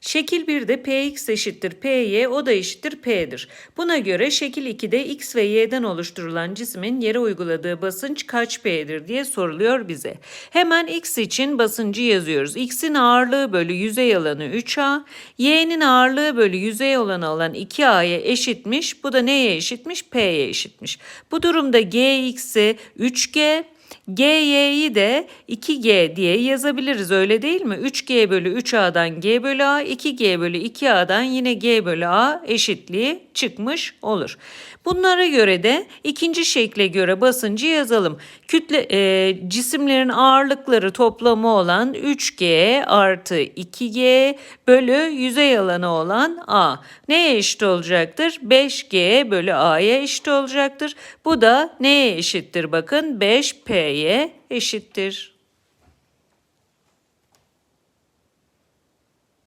Şekil 1'de px eşittir py o da eşittir p'dir. Buna göre şekil 2'de x ve y'den oluşturulan cismin yere uyguladığı basınç kaç p'dir diye soruluyor bize. Hemen x için basıncı yazıyoruz. x'in ağırlığı bölü yüzey alanı 3a, y'nin ağırlığı bölü yüzey alanı olan 2a'ya eşitmiş. Bu da neye eşitmiş? p'ye eşitmiş. Bu durumda gx'i 3g, GY'yi de 2G diye yazabiliriz öyle değil mi? 3G bölü 3A'dan G bölü A, 2G bölü 2A'dan yine G bölü A eşitliği çıkmış olur. Bunlara göre de ikinci şekle göre basıncı yazalım. Kütle e, cisimlerin ağırlıkları toplamı olan 3G artı 2G bölü yüzey alanı olan A. Neye eşit olacaktır? 5G bölü A'ya eşit olacaktır. Bu da neye eşittir? Bakın 5P'ye eşittir.